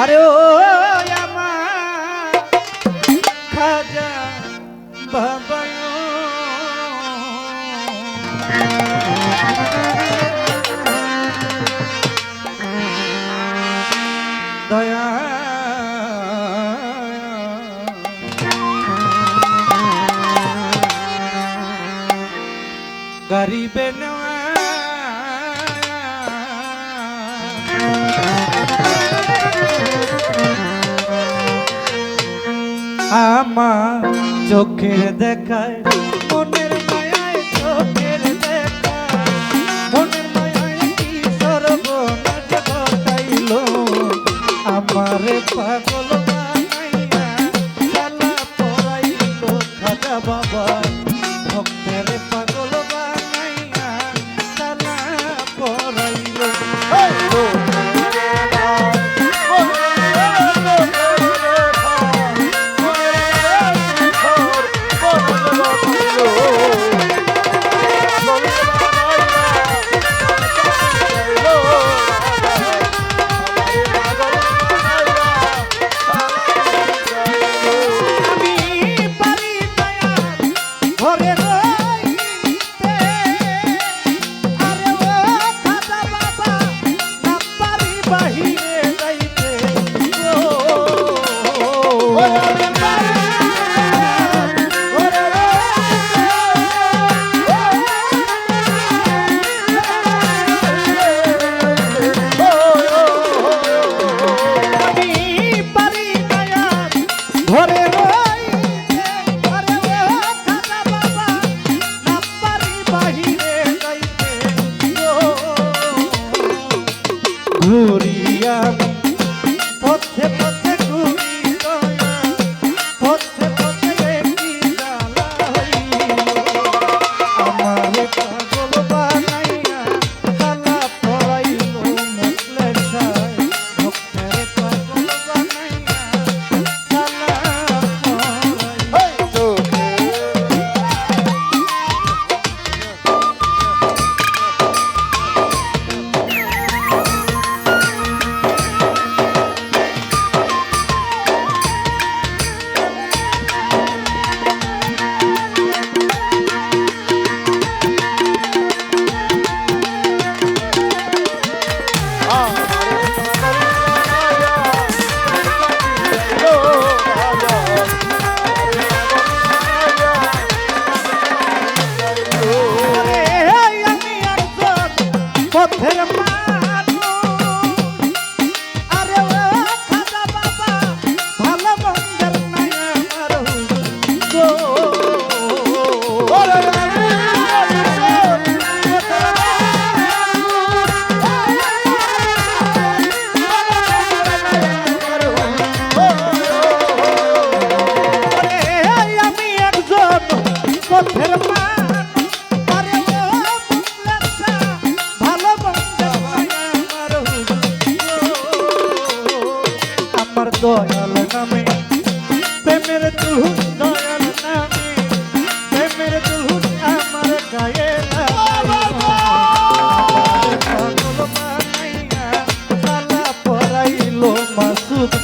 আরে ও খাজা বাবা আমা চোখের দেখায় মনের মায়ায় চোখের দেখায়। মনের মায়ায় কি সর্বনাশ ঘটাইল? আমারে পাগল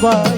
água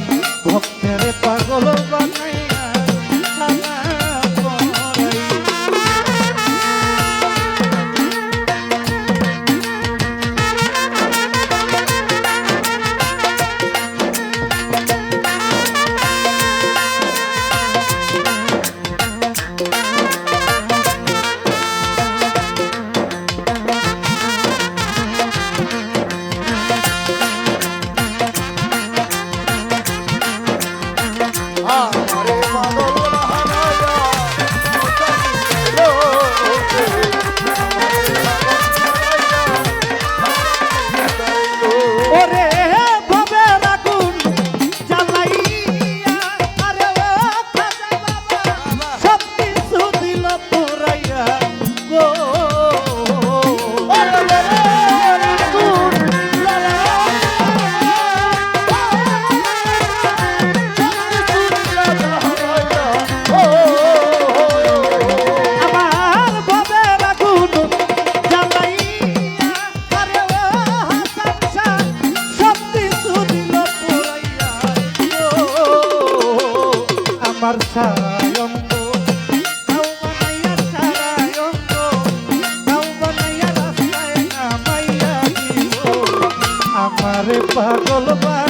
পাগল বানাইয়া